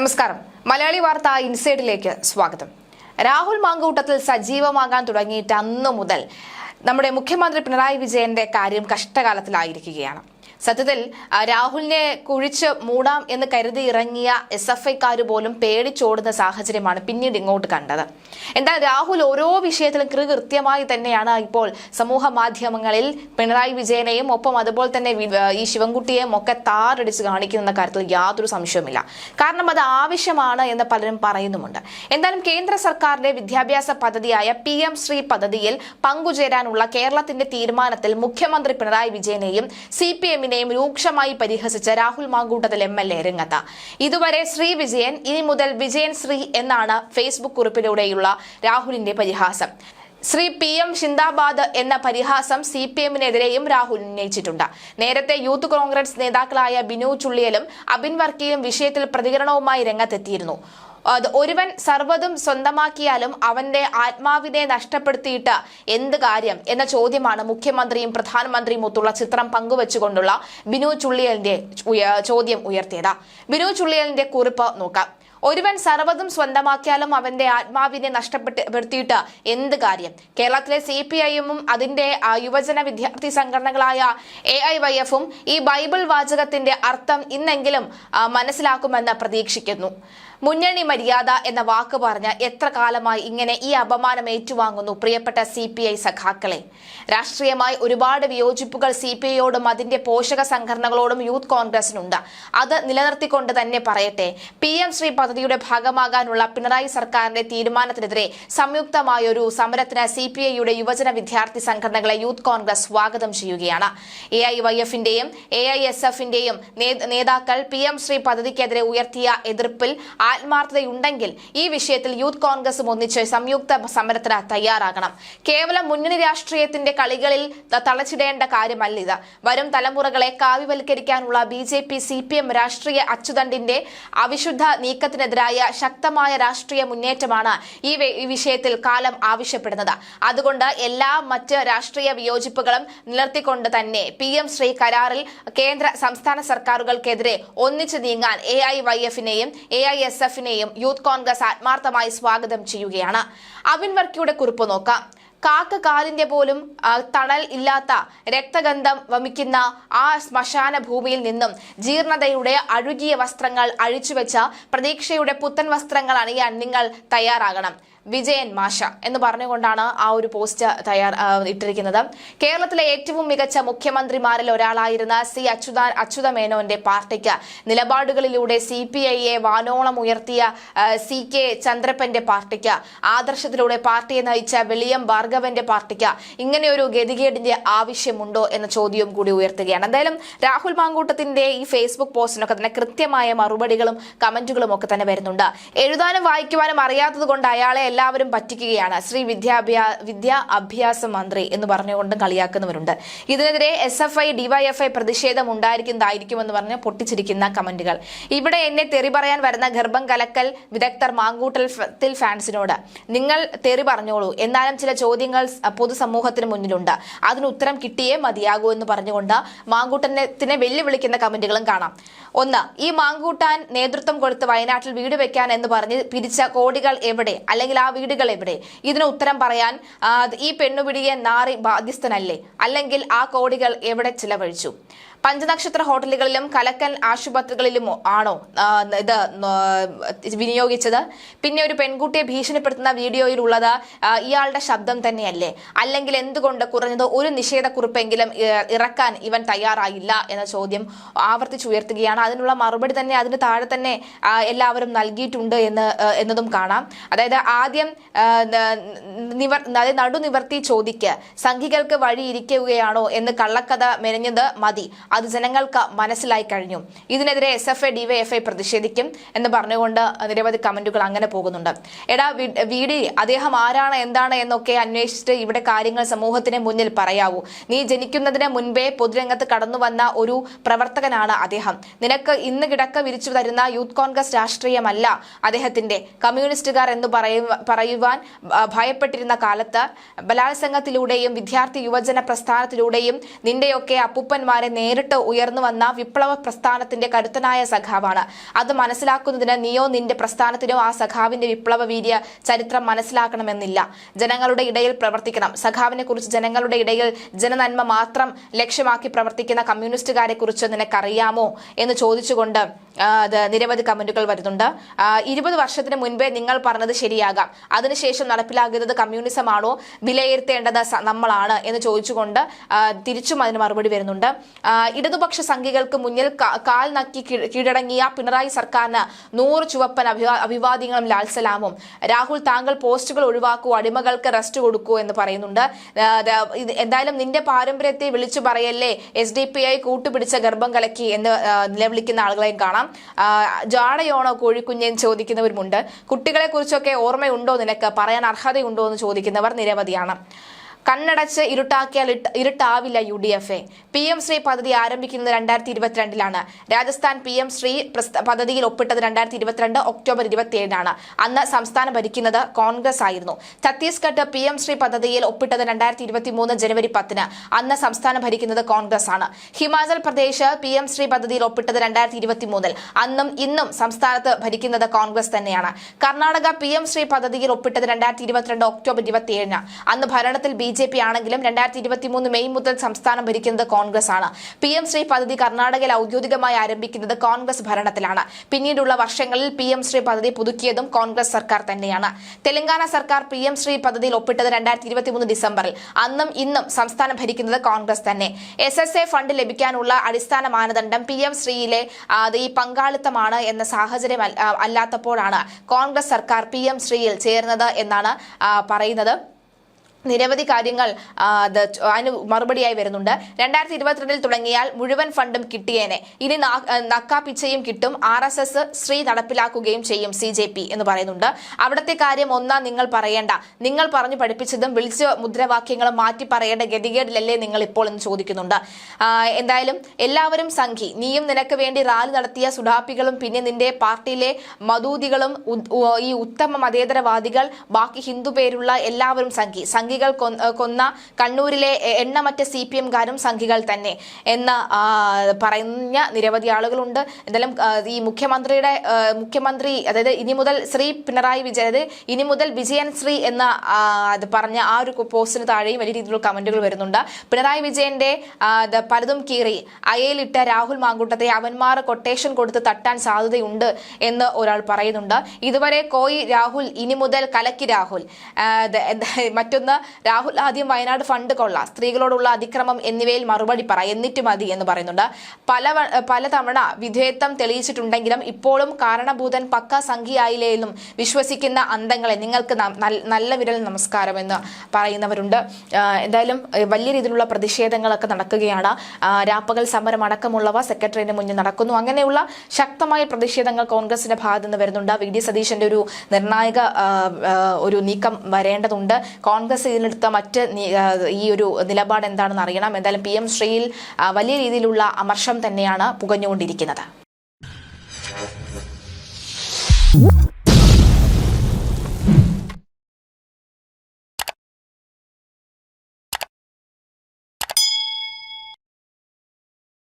നമസ്കാരം. മലയാളി വാർത്ത ഇൻസൈഡിലേക്ക് സ്വാഗതം. രാഹുൽ മാങ്കൂട്ടത്തിൽ സജീവമാകാൻ തുടങ്ങിയിട്ട് അന്നു മുതൽ നമ്മുടെ മുഖ്യമന്ത്രി പിണറായി വിജയന്റെ കാര്യം കഷ്ടകാലത്തിലായിരിക്കുകയാണ്. സത്യത്തിൽ രാഹുലിനെ കുഴിച്ച് മൂടാം എന്ന് കരുതി ഇറങ്ങിയ എസ് എഫ് ഐക്കാർ പോലും പേടിച്ചോടുന്ന സാഹചര്യമാണ് പിന്നീട് ഇങ്ങോട്ട് കണ്ടത്. എന്നാൽ രാഹുൽ ഓരോ വിഷയത്തിലും കൃകൃത്യമായി തന്നെയാണ് ഇപ്പോൾ സമൂഹ മാധ്യമങ്ങളിൽ പിണറായി വിജയനെയും ഒപ്പം അതുപോലെ തന്നെ ഈ ശിവൻകുട്ടിയെയും ഒക്കെ താറടിച്ച് കാണിക്കുന്ന കാര്യത്തിൽ യാതൊരു സംശയവുമില്ല. കാരണം അത് ആവശ്യമാണ് എന്ന് പലരും പറയുന്നുമുണ്ട്. എന്തായാലും കേന്ദ്ര സർക്കാരിന്റെ വിദ്യാഭ്യാസ പദ്ധതിയായ പി എം ശ്രീ പദ്ധതിയിൽ പങ്കുചേരാനുള്ള കേരളത്തിന്റെ തീരുമാനത്തിൽ മുഖ്യമന്ത്രി പിണറായി വിജയനെയും സി പി എമ്മിനെയും രൂക്ഷമായി പരിഹസിച്ച Rahul Mankoottathil M L A രംഗത്ത്. ഇതുവരെ ശ്രീ വിജയൻ ഇനി മുതൽ വിജയൻ ശ്രീ എന്നാണ് ഫേസ്ബുക്ക് കുറിപ്പിലൂടെയുള്ള രാഹുലിന്റെ പരിഹാസം. ശ്രീ പി എം ഷിന്ദാബാദ് എന്ന പരിഹാസം സി പി എമ്മിനെതിരെയും രാഹുൽ ഉന്നയിച്ചിട്ടുണ്ട്. നേരത്തെ യൂത്ത് കോൺഗ്രസ് നേതാക്കളായ ബിനു ചുള്ളിയലും അബിൻ വർക്കിയും വിഷയത്തിൽ പ്രതികരണവുമായി രംഗത്തെത്തിയിരുന്നു. അത് ഒരുവൻ സർവതും സ്വന്തമാക്കിയാലും അവന്റെ ആത്മാവിനെ നഷ്ടപ്പെടുത്തിയിട്ട് എന്ത് കാര്യം എന്ന ചോദ്യമാണ് മുഖ്യമന്ത്രിയും പ്രധാനമന്ത്രിയും ഒത്തുള്ള ചിത്രം പങ്കുവച്ചുകൊണ്ടുള്ള ബിനു ചുള്ളിയലിന്റെ ചോദ്യം ഉയർത്തിയത്. ബിനു ചുള്ളിയലിന്റെ കുറിപ്പ് നോക്കാം. ഒരുവൻ സർവതും സ്വന്തമാക്കിയാലും അവന്റെ ആത്മാവിനെ നഷ്ടപ്പെടുത്തിയിട്ട് എന്ത് കാര്യം? കേരളത്തിലെ സി പി ഐഎമ്മും അതിന്റെ യുവജന വിദ്യാർത്ഥി സംഘടനകളായ എ ഐ വൈ എഫും ഈ ബൈബിൾ വാചകത്തിന്റെ അർത്ഥം ഇന്നെങ്കിലും മനസ്സിലാക്കുമെന്ന് പ്രതീക്ഷിക്കുന്നു. മുന്നണി മര്യാദ എന്ന വാക്ക് പറഞ്ഞ് എത്ര കാലമായി ഇങ്ങനെ ഈ അപമാനം ഏറ്റുവാങ്ങുന്നു പ്രിയപ്പെട്ട സി പി ഐ സഖാക്കളെ. രാഷ്ട്രീയമായി ഒരുപാട് വിയോജിപ്പുകൾ സി പി ഐയോടും അതിന്റെ പോഷക സംഘടനകളോടും യൂത്ത് കോൺഗ്രസിനുണ്ട്. അത് നിലനിർത്തിക്കൊണ്ട് തന്നെ പറയട്ടെ. പി എം ശ്രീ പദ്ധതിയുടെ ഭാഗമാകാനുള്ള പിണറായി സർക്കാരിന്റെ തീരുമാനത്തിനെതിരെ സംയുക്തമായ ഒരു സമരത്തിന് സി പി ഐയുടെ യുവജന വിദ്യാർത്ഥി സംഘടനകളെ യൂത്ത് കോൺഗ്രസ് സ്വാഗതം ചെയ്യുകയാണ്. എ ഐ വൈ എഫിന്റെയും എ ഐ എസ് എഫിന്റെയും നേതാക്കൾ പി എം ശ്രീ പദ്ധതിക്കെതിരെ ഉയർത്തിയ എതിർപ്പിൽ ആത്മാർത്ഥതയുണ്ടെങ്കിൽ ഈ വിഷയത്തിൽ യൂത്ത് കോൺഗ്രസും ഒന്നിച്ച് സംയുക്ത സമരത്തിന് തയ്യാറാകണം. കേവലം മുന്നണി രാഷ്ട്രീയത്തിന്റെ കളികളിൽ തളച്ചിടേണ്ട കാര്യമല്ല ഇത് വരും തലമുറകളെ കാവ്യവൽക്കരിക്കാനുള്ള B J P C P M രാഷ്ട്രീയ അച്ചുതണ്ടിന്റെ അവിശുദ്ധ നീക്കത്തിനെതിരായ ശക്തമായ രാഷ്ട്രീയ മുന്നേറ്റമാണ് ഈ വിഷയത്തിൽ കാലം ആവശ്യപ്പെടുന്നത്. അതുകൊണ്ട് എല്ലാ മറ്റ് രാഷ്ട്രീയ വിയോജിപ്പുകളും നിലർത്തിക്കൊണ്ട് തന്നെ പി എം ശ്രീ കരാറിൽ കേന്ദ്ര സംസ്ഥാന സർക്കാരുകൾക്കെതിരെ ഒന്നിച്ചു നീങ്ങാൻ എ ഐ വൈ എഫിനെയും എ ഐ എസ് എഫിനെയും യൂത്ത് കോൺഗ്രസ് ആത്മാർത്ഥമായി സ്വാഗതം ചെയ്യുകയാണ്. അബിൻ വർക്കിയുടെ കുറിപ്പ് നോക്കാം. കാക്ക കാലിന്റെ പോലും തണൽ ഇല്ലാത്ത രക്തഗന്ധം വമിക്കുന്ന ആ ശ്മശാന ഭൂമിയിൽ നിന്നും ജീർണതയുടെ അഴുകിയ വസ്ത്രങ്ങൾ അഴിച്ചുവെച്ച പ്രതീക്ഷയുടെ പുത്തൻ വസ്ത്രങ്ങൾ അണിയാൻ നിങ്ങൾ തയ്യാറാകണം. വിജയൻ മാഷ എന്ന് പറഞ്ഞുകൊണ്ടാണ് ആ ഒരു പോസ്റ്റ് തയ്യാർ ഇട്ടിരിക്കുന്നത്. കേരളത്തിലെ ഏറ്റവും മികച്ച മുഖ്യമന്ത്രിമാരിൽ ഒരാളായിരുന്ന സി അച്യുത അച്യുത മേനോന്റെ പാർട്ടിക്ക് നിലപാടുകളിലൂടെ സി പി ഐയെ വാനോളം ഉയർത്തിയ സി കെ ചന്ദ്രപ്പന്റെ പാർട്ടിക്ക് ആദർശത്തിലൂടെ പാർട്ടിയെ നയിച്ച വെളിയം ഭാർഗവന്റെ പാർട്ടിക്ക് ഇങ്ങനെ ഒരു ഗതികേടിന്റെ ആവശ്യമുണ്ടോ എന്ന ചോദ്യവും കൂടി ഉയർത്തുകയാണ്. എന്തായാലും രാഹുൽ മാങ്കൂട്ടത്തിന്റെ ഈ ഫേസ്ബുക്ക് പോസ്റ്റിനൊക്കെ തന്നെ കൃത്യമായ മറുപടികളും കമന്റുകളും ഒക്കെ തന്നെ വരുന്നുണ്ട്. എഴുതാനും വായിക്കുവാനും അറിയാത്തത് കൊണ്ട് അയാളെ എല്ലാവരും പറ്റിക്കുകയാണ്. ശ്രീ വിദ്യാഭ്യാ വിദ്യാ അഭ്യാസ മന്ത്രി എന്ന് പറഞ്ഞുകൊണ്ട് കളിയാക്കുന്നവരുണ്ട്. ഇതിനെതിരെ എസ് എഫ് ഐ ഡിവൈഎഫ്ഐ പ്രതിഷേധം ഉണ്ടായിരിക്കുന്നതായിരിക്കുമെന്ന് പറഞ്ഞ് പൊട്ടിച്ചിരിക്കുന്ന കമന്റുകൾ. ഇവിടെ എന്നെ തെറി പറയാൻ വരുന്ന ഗർഭം കലക്കൽ വിദഗ്ധർ മാങ്കൂട്ടൽ ഫാൻസിനോട്. നിങ്ങൾ തെറി പറഞ്ഞോളൂ. എന്നാലും ചില ചോദ്യങ്ങൾ പൊതുസമൂഹത്തിന് മുന്നിലുണ്ട്. അതിന് ഉത്തരം കിട്ടിയേ മതിയാകൂ എന്ന് പറഞ്ഞുകൊണ്ട് മാങ്കൂട്ടനത്തിനെ വെല്ലുവിളിക്കുന്ന കമന്റുകളും കാണാം. ഒന്ന് ഈ മാങ്കൂട്ടാൻ നേതൃത്വം കൊടുത്ത് വയനാട്ടിൽ വീട് വെക്കാൻ എന്ന് പറഞ്ഞ് പിരിച്ച കോടികൾ എവിടെ? അല്ലെങ്കിൽ ആ വീടുകൾ എവിടെ ഇതിന് ഉത്തരം പറയാൻ ഈ പെണ്ണുപിടിയെ നാറി ബാധ്യസ്ഥനല്ലേ? അല്ലെങ്കിൽ ആ കോടികൾ എവിടെ ചിലവഴിച്ചു? പഞ്ചനക്ഷത്ര ഹോട്ടലുകളിലും കലക്കൽ ആശുപത്രികളിലും ആണോ ഇത് വിനിയോഗിച്ചത്? പിന്നെ ഒരു പെൺകുട്ടിയെ ഭീഷണിപ്പെടുത്തുന്ന വീഡിയോയിലുള്ളത് ഇയാളുടെ ശബ്ദം തന്നെയല്ലേ? അല്ലെങ്കിൽ എന്തുകൊണ്ട് കുറഞ്ഞത് ഒരു നിഷേധക്കുറിപ്പെങ്കിലും ഇറക്കാൻ ഇവൻ തയ്യാറായില്ല എന്ന ചോദ്യം ആവർത്തിച്ചുയർത്തുകയാണ്. അതിനുള്ള മറുപടി തന്നെ അതിന് താഴെ തന്നെ എല്ലാവരും നൽകിയിട്ടുണ്ട് എന്ന് എന്നതും കാണാം. അതായത് ആദ്യം നിവർ അതായത് നടുനിവർത്തി ചോദിക്ക് സംഘികൾക്ക് വഴിയിരിക്കുകയാണോ എന്ന് കള്ളക്കഥ മെനഞ്ഞത് മതി. അത് ജനങ്ങൾക്ക് മനസ്സിലായി കഴിഞ്ഞു. ഇതിനെതിരെ എസ് എഫ് ഐ പ്രതിഷേധിക്കും എന്ന് പറഞ്ഞുകൊണ്ട് നിരവധി കമന്റുകൾ അങ്ങനെ പോകുന്നുണ്ട്. എടാ വി- അദ്ദേഹം ആരാണ് എന്താണ് എന്നൊക്കെ അന്വേഷിച്ചിട്ട് ഇവിടെ കാര്യങ്ങൾ സമൂഹത്തിന് മുന്നിൽ പറയാവൂ. നീ ജനിക്കുന്നതിന് മുൻപേ പൊതുരംഗത്ത് കടന്നു വന്ന ഒരു പ്രവർത്തകനാണ് അദ്ദേഹം. നിനക്ക് ഇന്ന് കിടക്ക വിരിച്ചു തരുന്ന യൂത്ത് കോൺഗ്രസ് രാഷ്ട്രീയമല്ല അദ്ദേഹത്തിന്റെ. കമ്മ്യൂണിസ്റ്റുകാർ എന്ന് പറയുവ- പറയുവാൻ ഭയപ്പെട്ടിരുന്ന കാലത്ത് ബലാത്സംഗത്തിലൂടെയും വിദ്യാർത്ഥി യുവജന പ്രസ്ഥാനത്തിലൂടെയും നിന്റെയൊക്കെ അപ്പൂപ്പന്മാരെ നേരിട്ട് നേരിട്ട് ഉയർന്നു വന്ന വിപ്ലവ പ്രസ്ഥാനത്തിന്റെ കരുത്തനായ സഖാവാണ്. അത് മനസ്സിലാക്കുന്നതിന് നിയോ നിന്റെ പ്രസ്ഥാനത്തിനോ ആ സഖാവിന്റെ വിപ്ലവ വീര്യ ചരിത്രം മനസ്സിലാക്കണമെന്നില്ല. ജനങ്ങളുടെ ഇടയിൽ പ്രവർത്തിക്കണം. സഖാവിനെ കുറിച്ച് ജനങ്ങളുടെ ഇടയിൽ ജനനന്മ മാത്രം ലക്ഷ്യമാക്കി പ്രവർത്തിക്കുന്ന കമ്മ്യൂണിസ്റ്റുകാരെ കുറിച്ച് നിനക്കറിയാമോ? എന്ന് ചോദിച്ചുകൊണ്ട് അത് നിരവധി കമന്റുകൾ വരുന്നുണ്ട്. ഇരുപത് വർഷത്തിന് മുൻപേ നിങ്ങൾ പറഞ്ഞത് ശരിയാകാം. അതിനുശേഷം നടപ്പിലാകുന്നത് കമ്മ്യൂണിസമാണോ വിലയിരുത്തേണ്ടത് നമ്മളാണ് എന്ന് ചോദിച്ചുകൊണ്ട് തിരിച്ചും അതിന് മറുപടി വരുന്നുണ്ട്. ഇടതുപക്ഷ സംഖ്യകൾക്ക് മുന്നിൽ കാൽ നക്കി കീഴ്- കീഴടങ്ങിയ പിണറായി സർക്കാരിന് നൂറ് ചുവപ്പൻ അഭിവാ അഭിവാദ്യങ്ങളും ലാൽസലാമും രാഹുൽ താങ്കൾ പോസ്റ്റുകൾ ഒഴിവാക്കൂ അടിമകൾക്ക് റെസ്റ്റ് കൊടുക്കൂ എന്ന് പറയുന്നുണ്ട്. എന്തായാലും നിന്റെ പാരമ്പര്യത്തെ വിളിച്ചു പറയല്ലേ? എസ് ഡി പി ഐ കൂട്ടുപിടിച്ച ഗർഭം കലക്കി എന്ന് നിലവിളിക്കുന്ന ആളുകളെയും കാണാം. ആ, ജാടയോണോ കോഴിക്കുഞ്ഞെന്ന് ചോദിക്കുന്നവരുമുണ്ട്. കുട്ടികളെ കുറിച്ചൊക്കെ ഓർമ്മയുണ്ടോ നിനക്ക്? പറയാൻ അർഹതയുണ്ടോ എന്ന് ചോദിക്കുന്നവർ നിരവധിയാണ്. കണ്ണടച്ച് ഇരുട്ടാക്കിയാൽ ഇരുട്ടാവില്ല U D F A. P M Shri പദ്ധതി ആരംഭിക്കുന്നത് രണ്ടായിരത്തി ഇരുപത്തിരണ്ടിലാണ് രാജസ്ഥാൻ പി എം ശ്രീ പദ്ധതിയിൽ ഒപ്പിട്ടത് രണ്ടായിരത്തി ഇരുപത്തിരണ്ട് ഒക്ടോബർ ഇരുപത്തിയേഴിനാണ്. അന്ന് സംസ്ഥാനം ഭരിക്കുന്നത് കോൺഗ്രസ് ആയിരുന്നു. ഛത്തീസ്ഗഡ് പി എം ശ്രീ പദ്ധതിയിൽ ഒപ്പിട്ടത് രണ്ടായിരത്തി ഇരുപത്തി മൂന്ന് ജനുവരി പത്തിന്. അന്ന് സംസ്ഥാനം ഭരിക്കുന്നത് കോൺഗ്രസ് ആണ്. ഹിമാചൽ പ്രദേശ് പി എം ശ്രീ പദ്ധതിയിൽ ഒപ്പിട്ടത് രണ്ടായിരത്തി ഇരുപത്തി മൂന്നിൽ അന്നും ഇന്നും സംസ്ഥാനത്ത് ഭരിക്കുന്നത് കോൺഗ്രസ് തന്നെയാണ്. കർണാടക പി എം ശ്രീ പദ്ധതിയിൽ ഒപ്പിട്ടത് രണ്ടായിരത്തി ഇരുപത്തിരണ്ട് ഒക്ടോബർ ഇരുപത്തിയേഴിന് അന്ന് ഭരണത്തിൽ ബി ജെ പി ആണെങ്കിലും രണ്ടായിരത്തി ഇരുപത്തി മൂന്ന് മെയ് മുതൽ സംസ്ഥാനം ഭരിക്കുന്നത് കോൺഗ്രസ് ആണ് പി എം ശ്രീ പദ്ധതി കർണാടകയിൽ ഔദ്യോഗികമായി ആരംഭിക്കുന്നത് കോൺഗ്രസ് ഭരണത്തിലാണ്. പിന്നീടുള്ള വർഷങ്ങളിൽ പി എം ശ്രീ പദ്ധതി പുതുക്കിയതും കോൺഗ്രസ് സർക്കാർ തന്നെയാണ്. തെലങ്കാന സർക്കാർ പി എം ശ്രീ പദ്ധതിയിൽ ഒപ്പിട്ടത് രണ്ടായിരത്തി ഇരുപത്തി മൂന്ന് ഡിസംബറിൽ. അന്നും ഇന്നും സംസ്ഥാനം ഭരിക്കുന്നത് കോൺഗ്രസ് തന്നെ. എസ് എസ് എ ഫണ്ട് ലഭിക്കാനുള്ള അടിസ്ഥാന മാനദണ്ഡം പി എം ശ്രീയിലെ ഈ പങ്കാളിത്തമാണ് എന്ന സാഹചര്യം അല്ലാത്തപ്പോഴാണ് കോൺഗ്രസ് സർക്കാർ പി എം ശ്രീയിൽ ചേർന്നത് എന്നാണ് പറയുന്നത്. നിരവധി കാര്യങ്ങൾ അതിന് മറുപടിയായി വരുന്നുണ്ട്. രണ്ടായിരത്തി ഇരുപത്തിരണ്ടിൽ തുടങ്ങിയാൽ മുഴുവൻ ഫണ്ടും കിട്ടിയേനെ. ഇനി നക്കാ പിച്ചയും കിട്ടും. ആർ എസ് എസ് ശ്രീ നടപ്പിലാക്കുകയും ചെയ്യും സി ജെ പി എന്ന് പറയുന്നുണ്ട്. അവിടുത്തെ കാര്യം ഒന്നാ നിങ്ങൾ പറയേണ്ട. നിങ്ങൾ പറഞ്ഞു പഠിപ്പിച്ചതും വിളിച്ച മുദ്രാവാക്യങ്ങളും മാറ്റി പറയേണ്ട ഗതികേടിലല്ലേ നിങ്ങൾ ഇപ്പോൾ എന്ന് ചോദിക്കുന്നുണ്ട്. എന്തായാലും എല്ലാവരും സംഘി. നീയും നിനക്ക് വേണ്ടി റാലി നടത്തിയ സുഡാപ്പികളും പിന്നെ നിന്റെ പാർട്ടിയിലെ മദൂതികളും ഈ ഉത്തമ മതേതരവാദികൾ ബാക്കി ഹിന്ദു പേരുള്ള എല്ലാവരും സംഘി. സംഘി സംഘികൾ കൊന്ന- കണ്ണൂരിലെ എണ്ണമറ്റ സി പി എംകാരും സംഘികൾ തന്നെ എന്ന് പറഞ്ഞ നിരവധി ആളുകളുണ്ട്. എന്തായാലും ഈ മുഖ്യമന്ത്രിയുടെ മുഖ്യമന്ത്രി അതായത് ഇനി മുതൽ ശ്രീ പിണറായി വിജയൻ അതായത് ഇനി മുതൽ വിജയൻ ശ്രീ എന്ന അത് പറഞ്ഞ ആ ഒരു പോസ്റ്റിന് താഴെയും വലിയ രീതിയിലുള്ള കമന്റുകൾ വരുന്നുണ്ട്. പിണറായി വിജയന്റെ പലതും കീറി അയയിലിട്ട രാഹുൽ മാങ്കൂട്ടത്തെ അവന്മാർ കൊട്ടേഷൻ കൊടുത്ത് തട്ടാൻ സാധ്യതയുണ്ട് എന്ന് ഒരാൾ പറയുന്നുണ്ട്. ഇതുവരെ കോയി രാഹുൽ ഇനി മുതൽ കലക്കി രാഹുൽ. മറ്റൊന്ന് രാഹുൽ ആദ്യം വയനാട് ഫണ്ട് കൊള്ള. സ്ത്രീകളോടുള്ള അതിക്രമം എന്നിവയിൽ മറുപടി പറ എന്നിട്ട് മതി എന്ന് പറയുന്നുണ്ട്. പല പലതവണ വിധേയത്വം തെളിയിച്ചിട്ടുണ്ടെങ്കിലും ഇപ്പോഴും കാരണഭൂതൻ പക്ക സംഖ്യയായില്ലേലും വിശ്വസിക്കുന്ന അന്തങ്ങളെ നിങ്ങൾക്ക് നല്ല വിരൽ നമസ്കാരം എന്ന് പറയുന്നവരുണ്ട് എന്തായാലും വലിയ രീതിയിലുള്ള പ്രതിഷേധങ്ങളൊക്കെ നടക്കുകയാണ്. രാപ്പകൽ സമരം അടക്കമുള്ളവ സെക്രട്ടറിയുടെ മുന്നിൽ നടക്കുന്നു. അങ്ങനെയുള്ള ശക്തമായ പ്രതിഷേധങ്ങൾ കോൺഗ്രസിന്റെ ഭാഗത്ത് നിന്ന് വരുന്നുണ്ട്. വി. ഡി. സതീശന്റെ ഒരു നിർണായക ഒരു നീക്കം വരേണ്ടതുണ്ട്. കോൺഗ്രസ് ഇതിലെടുത്ത മറ്റ് ഈ ഒരു നിലപാട് എന്താണെന്ന് അറിയണം. എന്തായാലും പി എം ശ്രീയിൽ വലിയ രീതിയിലുള്ള അമർഷം തന്നെയാണ് പുകഞ്ഞുകൊണ്ടിരിക്കുന്നത്.